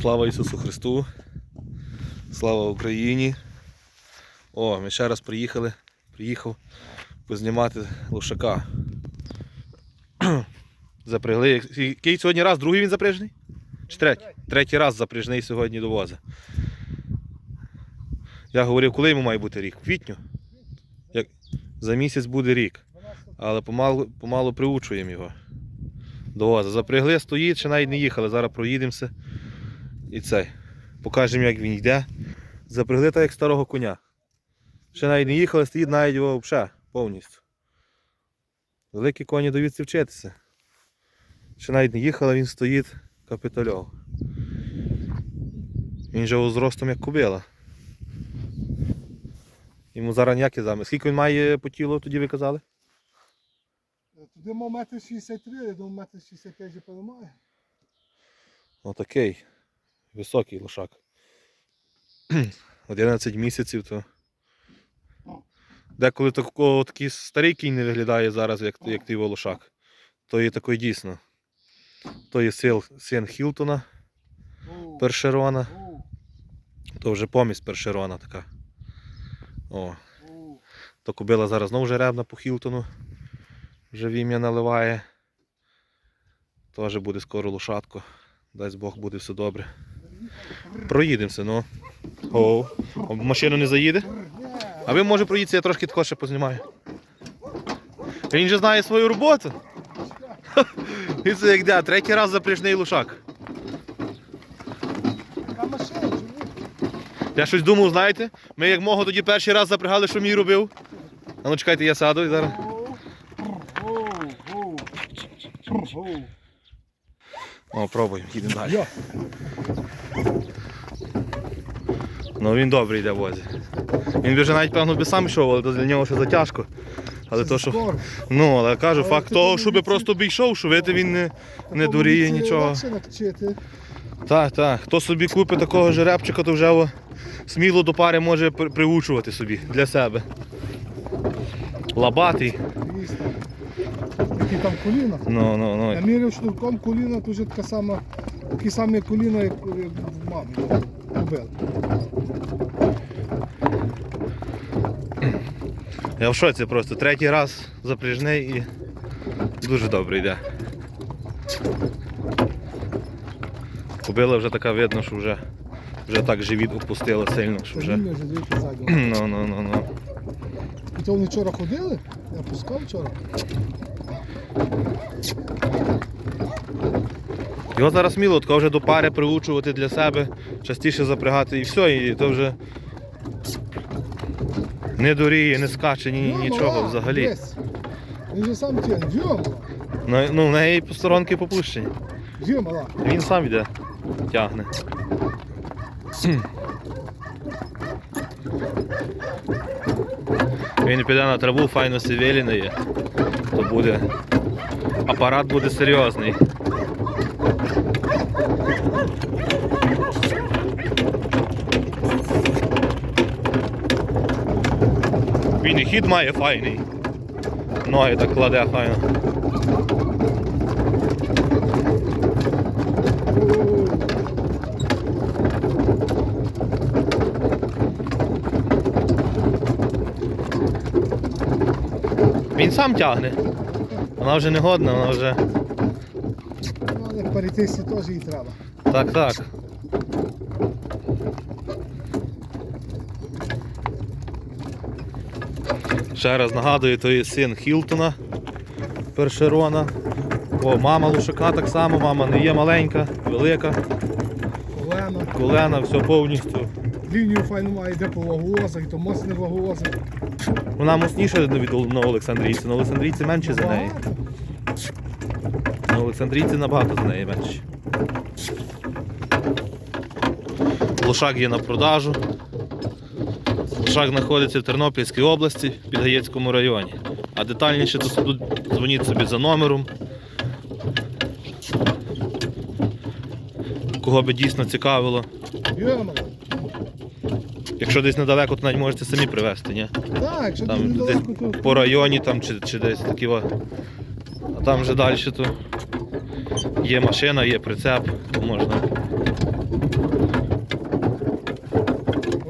Слава Ісусу Христу! Слава Україні! О, ми ще раз приїхали. Приїхав познімати лошака. Запрягли. Який сьогодні раз? Другий він запряжений? Чи третій? Третій раз запряжений сьогодні до воза. Я говорив, коли йому має бути рік? В квітню? Як... За місяць буде рік. Але помалу, помалу приучуємо його до воза. Запрягли, стоїть, ще навіть не їхали. Зараз проїдемося. І цей. Покажемо, як він йде. Запрягли так, як старого коня. Ще навіть не їхали, стоїть навіть його взагалі повністю. Великі коні довідці вчитися. Ще навіть не їхали, він стоїть капітальов. Він же зростом як кобила. Йому зараз ніякі зами. Скільки він має по тілу, тоді ви казали? Туди мав метр 63, я думаю, метр 65 вже поламає. Отакий. Високий лошак. 11 місяців то. Деколи такого, такий старий кінь не виглядає зараз, як, як той лошак. То є такий дійсно. То є сил, син Хілтона, першерона. То вже помість першерона така. О, то кобила зараз знову жеребна по Хілтону. Вже в ім'я наливає. Теж буде скоро лошадко. Дасть Бог буде все добре. Проїдемося, ну. О, а в машину не заїде? А ви може проїдеться, я трошки також ще познімаю. Він же знає свою роботу. Він це як де, третій раз запряжний машина, живу. Я щось думав, знаєте, ми як мого тоді перший раз запрягали, що мій робив. А ну чекайте, я сяду і зараз. Оу, оу, оу. О, пробуємо, їдемо далі. Ну він добрий йде возі. Він би вже навіть певно би сам йшов, але то для нього ще затяжко. Але то, що. Ну, але кажу, Але факт того, щоб бути- просто би йшов, шовити він не, не дуріє нічого. Так, так. Хто собі купить такого жеребчика, то вже о, сміло до пари може при- приучувати собі для себе. Лабатий. Такі там коліна. Ну, ну, Я ну. міряв шнурком коліна, то вже така сама, такі самі коліна, як в мами. Кобил. Я в шоці просто. Третій раз запряжний і дуже добре йде. Кобила вже така видно, що вже, вже так живіт опустила сильно, що вже. Ну, ну, ну, ну. І то вони вчора ходили? Я пускав вчора. Його зараз сміло вже до пари приучувати для себе, частіше запрягати і все, і то вже не дуріє, не скаче, ні, нічого взагалі. Він же сам тягне. Дьо. Ну, ну, в неї посторонки попущені. Він сам йде, тягне. Він піде на траву, файно сивелінає, то буде. Апарат буде серйозний. І хід має файний. Ноги так кладе файно. Він сам тягне. Вона вже не годна, вона вже. Ну, але перейтися теж їй треба. Так, так. Ще раз нагадую, то є син Хілтона Першерона. О, мама Лушака так само, мама не є маленька, велика, Колено. колена, все повністю. Лінію файну має, йде по ваговозах, і то моцний ваговозик. Вона мощніша від на Олександрійці, на Олександрійці менше за неї. На Олександрійці набагато за неї менше. Лошак є на продажу. Лошак знаходиться в Тернопільській області, в Підгаєцькому районі. А детальніше то тут дзвоніть собі за номером. Кого би дійсно цікавило. Якщо десь недалеко, то навіть можете самі привезти, ні? Так, якщо Там десь недалеко, то по районі там, чи, чи десь такі. о. А там вже далі то є машина, є прицеп, то можна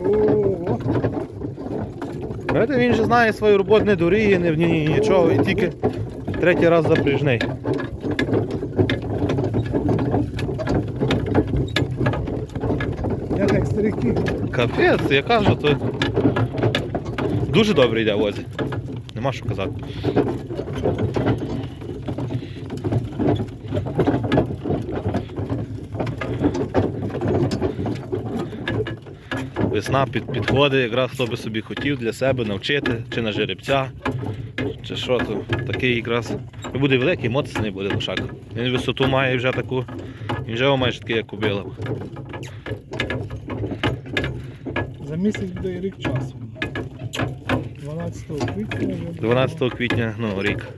О, Знаєте, він же знає свою роботу, не дуріє, не, в ній нічого, і тільки третій раз запряжний. я так старики. Капець, я кажу, то дуже добре йде возі. Нема що казати. Весна під, підходить, якраз хто би собі хотів для себе навчити, чи на жеребця, чи що то. Такий якраз. І буде великий, моцний буде лошак. Він висоту має вже таку, він вже майже такий, як кубила. За місяць буде рік часу. 12 квітня. 12 квітня, ну, рік.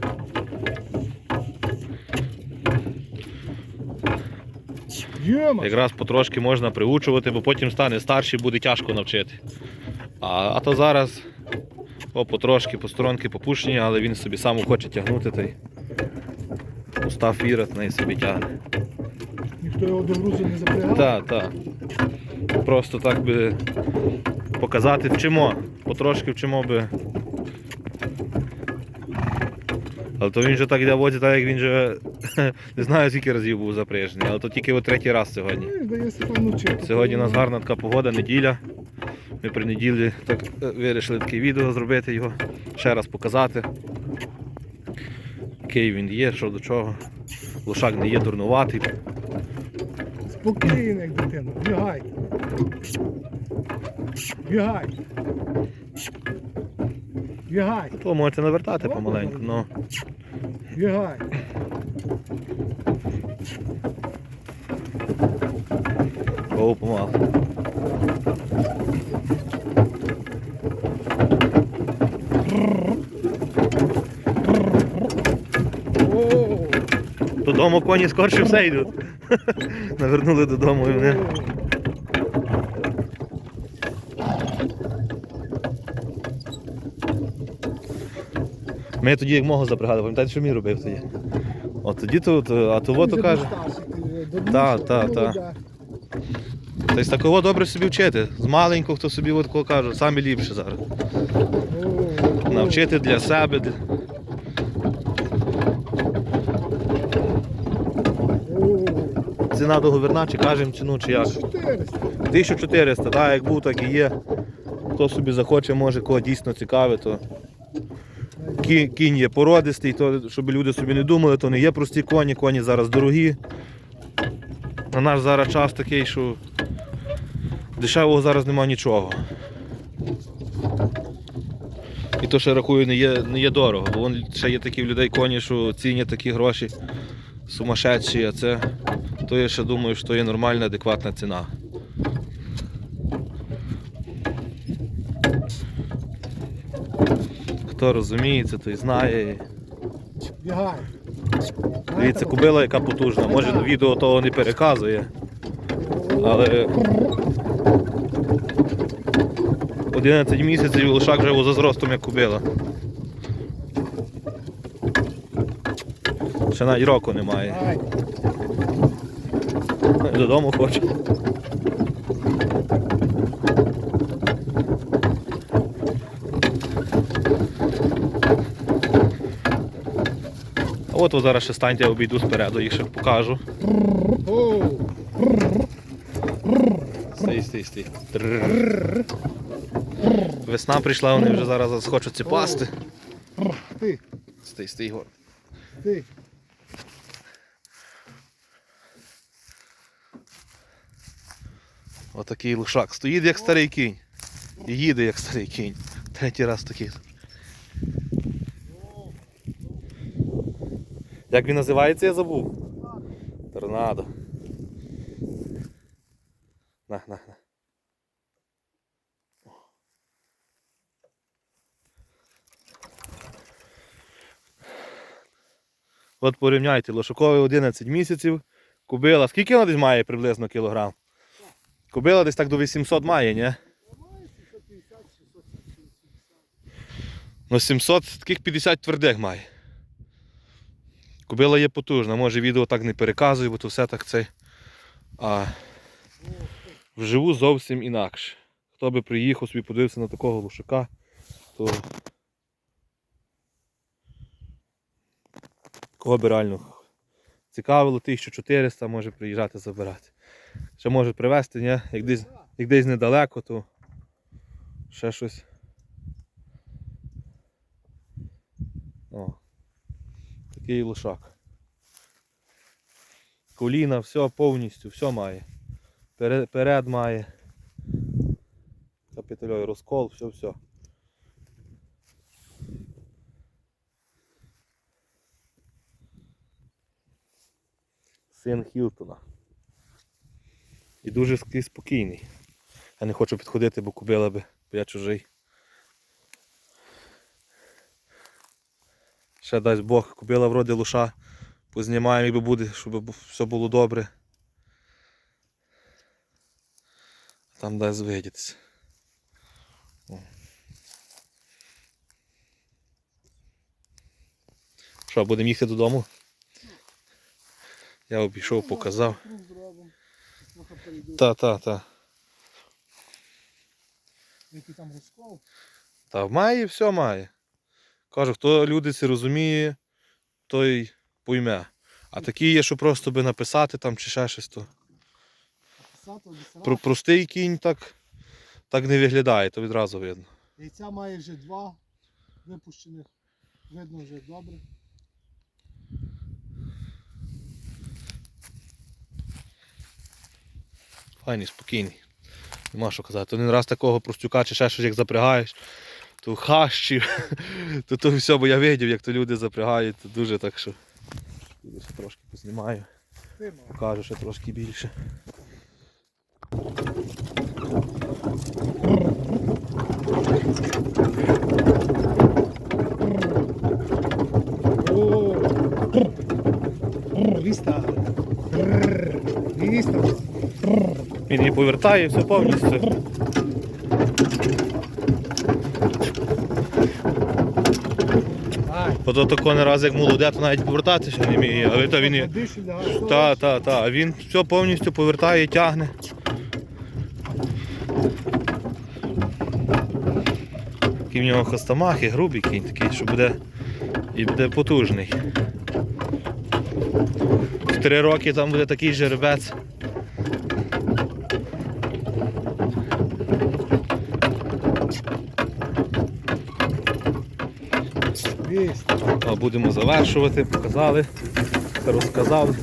Якраз потрошки можна приучувати, бо потім стане старший, буде тяжко навчити. А, а то зараз о, потрошки, посторонки попущені, але він собі сам хоче тягнути та й устав вірить, на і собі тягне. Ніхто його до грузу не запрягав. Так, так. Просто так би показати вчимо. Потрошки вчимо би. Але то він же так йде возі, так як він же не знаю скільки разів був запряжений, але то тільки от третій раз сьогодні. Здається, там навчити. Сьогодні у нас гарна така погода, неділя. Ми при неділі так е, вирішили таке відео зробити його, ще раз показати, який він є, що до чого. Лошак не є дурнуватий. Спокійно, як дитина. Бігай. Бігай. Бігай. То можете навертати помаленьку, ну Бігай. О, Додому коні скорше все йдуть. Навернули додому і вони. Ми тоді як мого запрягали, пам'ятаєте, що мій робив тоді? От тоді то, то а то вже каже. старший, ти добріший, Та, молода. Тобто такого добре собі вчити. З маленького, хто собі от кого каже, самі ліпше зараз. Навчити для себе. Ціна договірна, чи кажемо ціну, чи як. 400. 1400, так, як був, так і є. Хто собі захоче, може, кого дійсно цікавить, то кінь є породистий, то, щоб люди собі не думали, то не є прості коні, коні зараз дорогі. На наш зараз час такий, що дешевого зараз немає нічого. І то ще рахую, не є, не є дорого, бо вон ще є такі в людей коні, що цінять такі гроші сумасшедші, а це то я ще думаю, що є нормальна, адекватна ціна. Хто розуміється, той знає. Дивіться, кубила, яка потужна. Може відео того не переказує, але 11 місяців і лошак вже за зростом як кубила. Ще навіть року немає. Додому хоче. А от зараз ще станьте, обійду спереду, їх ще покажу. Стій, стій. Весна прийшла, вони вже зараз хочуть ці пасти. ти, Стій, стій, Гор. ти. Отакий лошак. Стоїть як старий кінь. І їде як старий кінь. Третій раз такий. Як він називається, я забув. Торнадо. На, на, на. От порівняйте, лошаковий 11 місяців. Кубила. Скільки вона десь має приблизно кілограм? Кобила десь так до 800 має, ні? Ну 700, таких 50 твердих має. Кобила є потужна, може відео так не переказую, бо то все так цей. А Вживу зовсім інакше. Хто би приїхав собі подивився на такого лушака, то кого би реально цікавило, 1400 може приїжджати забирати. Ще може привезти, ні? Як десь, як десь недалеко, то ще щось. О, такий лошак. Коліна, все повністю, все має. Перед, перед має. Капітальовий розкол, все, Син Хілтона. І дуже спокійний. Я не хочу підходити, бо кубила би, бо я чужий. Ще дасть Бог, кубила вроде лоша. Познімаємо, якби буде, щоб все було добре. Там дасть видітися. Що, будемо їхати додому? Я обійшов, показав. Круг зробимо. Трохи перейду. Та, та, та. Який там розкол. Та має, все має. Кажу, хто люди це розуміє, той пойме. А такі є, що просто би написати там чи ще щось, то. Про, простий кінь так, так не виглядає, то відразу видно. Яйця має вже два випущених. Видно вже добре. Файний, спокійний. Нема що казати. Один раз такого простюка чи ще щось як запрягаєш, то хащів, то то все, бо я видів, як то люди запрягають, то дуже так що. Ще трошки познімаю, покажу ще трошки більше. О, Віста. Повертає все повністю. Ото тако не раз як молоде, то навіть повертатися не вміє. Але то він. Та, та, та. А він все повністю повертає, тягне. Такий в нього хостомах і грубий кінь такий, що буде і буде потужний. В три роки там буде такий жеребець. Будемо завершувати, показали, розказали.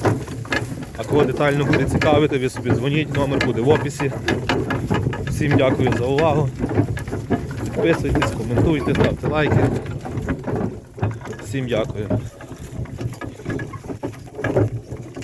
А кого детально буде цікавити, ви собі дзвоніть, номер буде в описі. Всім дякую за увагу. Підписуйтесь, коментуйте, ставте лайки. Всім дякую.